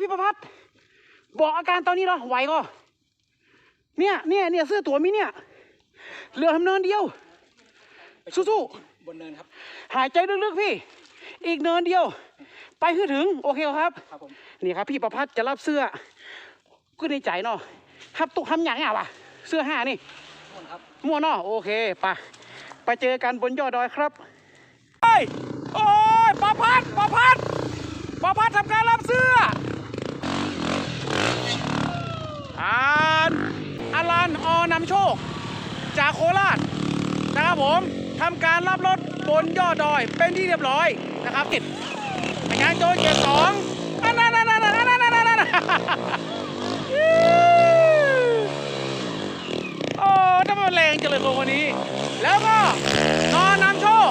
พี่ประพัฒน์บอกอาการตอนนี้เหรอไหวก็เนี่ยเนี่ยเนี่ยเสื้อตัวมีเนี่ยเหลือทำเนินเดียว สู้บนเนินครับๆหายใจลึกๆพี่ อีกเนินเดียว ไปคือถึงโอเคครับครับผมนี่ครับ พี่ประพัฒน์จะรับเสื้อก็ในใจเนาะฮับตุกทำอย่างเงี้ยวะเสื้อห้านี่ม่วนครับมั่วเนาะโอเคไปไปเจอกันบนยอดดอยครับโอ้ยโอ้ยประพัดประพัดประพัดทำการรับเสื้อ อานอารันออนำโชค จากโคราชนะครับผมทำการรับรถบนยอดดอยเป็นที่เรียบร้อยนะครับติดพยานโจรเก็บสองอันนั้นอันนั้นอันนั้นอันนั้นอันนั้นโอ้ทำไมแรงจังเลยคนวันนี้ แล้วก็นอนนำโชค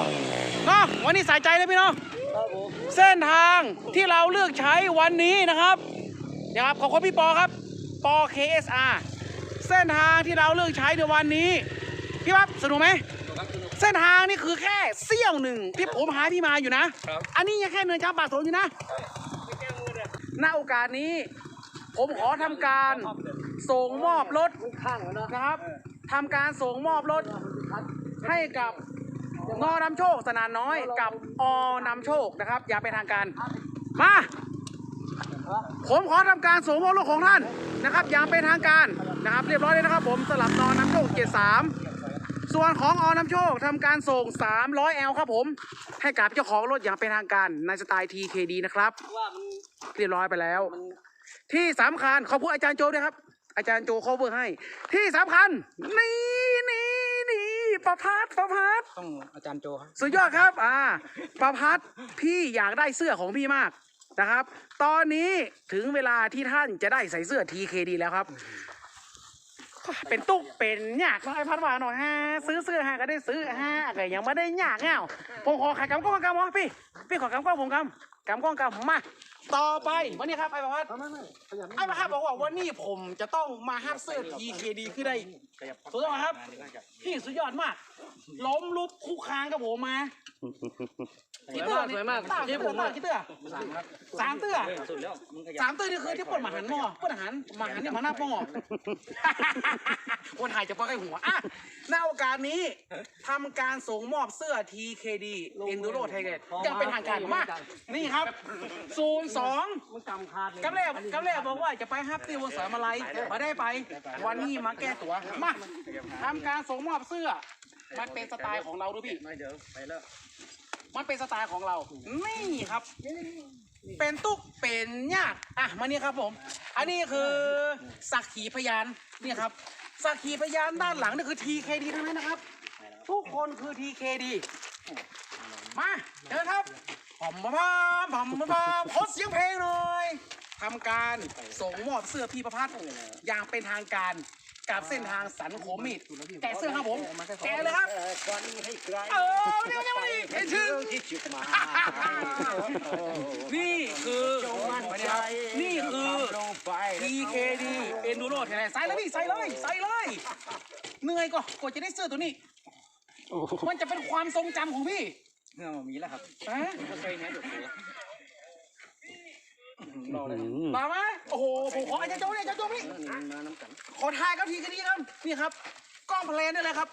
เนาะวันนี้สายใจเลยพี่นาะครับผมเส้นทางที่เราเลือกใช้วันนี้นะครับนะครับขอบคุณพี่ปอครับ ปอ KSR เส้นทางที่เราเลือกใช้ในวันนี้ พี่ปั๊บสนุกไหมครับสนุกเส้นทางนี่คือแค่เสี้ยวหนึ่งที่ผมหาพี่มาอยู่นะ ครับ อันนี้ยังแค่เนินช้างป่าสนอยู่นะณโอกาสนี้ ผมขอทำการส่งมอบรถข้างแล้วเนาะนะครับทำการส่งมอบรถให้กับนอนำโชคสนานน้อยกับอนำโชคนะครับ อย่าเป็นทางการ มา ผมขอทำการส่งมอบรถของท่านนะครับ อย่างเป็นทางการนะครับ เรียบร้อยเลยนะครับ ผมสลับนอนำโชค73 ส่วนของอนำโชคทำการส่ง 300L ครับผมให้กับเจ้าของรถอย่างเป็นทางการในสไตล์ TKD นะครับว่ามันเรียบร้อยไปแล้วมันที่สำคัญขอบคุณอาจารย์โจด้วยครับ อาจารย์โจ cover ให้ ที่สำคัญนี่นี่นี่ประพัดประพัดต้องอาจารย์โจครับ สุดยอดครับ อ่าประพัดพี่อยากได้เสื้อของพี่มาก นะครับ ตอนนี้ถึงเวลาที่ท่านจะได้ใส่เสื้อ TKD แล้วครับ เป็นตุ๊กเป็นยากน้อยพัดว่าหน่อยฮะซื้อเสื้อฮะก็ได้ซื้อฮะก็ยังไม่ได้ยากเงาผมขอขายกำกล้องกำวะพี่พี่ขอกำกล้องผมกำกำกล้องกำมา ต่อไปวันนี้ครับไอ้ประพัดไม่ไม่ขยับไอ้ประพัดบอกว่าวันนี้ผมจะต้องมาห้ามเสื้อ TKD ขึ้นได้ขยับสุดยอดครับพี่สุดยอดมาก ล้มลุกคู่คางกับผมมา กี่เตื้อนี่ต้ากี่เตื้อต้ากี่เตื้อสามครับสามเตื้อสุดแล้วมึงขยับสามเตื้อนี่คือที่ปวดหมาหันหม้อปวดหันหมาหันเนี่ยมาหน้าหม้อคนหายจะปล่อยหัวอะในโอกาสนี้ทำการส่งมอบเสื้อ TKD Enduro Thailand ยังเป็นทางการมาก นี่ครับศูนย์สองมึงจำคาดเลยกำแรกกำแรกบอกว่าจะไปฮับตีวงสามอะไรมาได้ไป วันนี้มาแก้ตัวมาทำการส่งมอบเสื้อ มันเป็นสไตล์ของเราด้วยพี่ ไม่เดี๋ยวไปแล้วมันเป็นสไตล์ของเรา นี่ครับ เป็นตุ๊กเป็นยาก อะ มานี่ครับผม อันนี้คือสักขีพยานนี่ครับ สักขีพยานด้านหลังนี่คือ TKD ทั้งนั้นนะครับ ทุกคนคือ TKD มาเจอครับผมพร้อมผมพร้อมขอเสียงเพลงหน่อยทำการส่งมอบเสื้อพี่ประพัฒน์อย่างเป็นทางการ กับเส้นทางสันโขมมิดแกะเสื้อครับผม แกะเลยครับควันให้ไกลเออเดี๋ยวยังไม่เห็นถึงที่จุดหมายนี่คือมั่นใจนี่คือลงไป TKD Enduro Thailand ใส่เลยพี่ใส่เลยใส่เลยเหนื่อยก็กว่าจะได้เสื้อตัวนี้มันจะเป็นความทรงจำของพี่เงื่อมามีแล้วครับฮะก็ใช่เนี้ยเดี๋ยว รอเลยมาไหมโอ้โหผมขออาจารย์โจ้เนี่ยอาจารย์โจ้พี่มาน้ำกันขอทายครับ TKD ครับนี่ครับ กล้องเพลนได้เลยครับ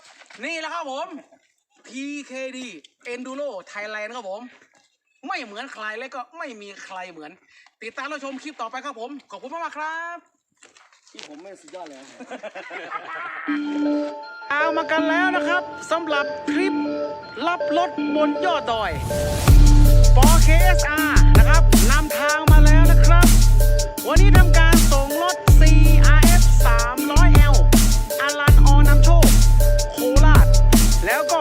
นี่แหละครับผม TKD Enduro Thailand ครับผม ไม่เหมือนใครและก็ไม่มีใครเหมือน ติดตามรับชมคลิปต่อไปครับผม ขอบคุณมากๆครับ ที่ผมไม่สุดยอดเลยเอามากันแล้วนะครับสำหรับคลิปรับรถบนยอดดอยปอ KSR นะครับ วันนี้ทำการส่งรถ CRF 300L อารันอนำโชค โคราช แล้วก็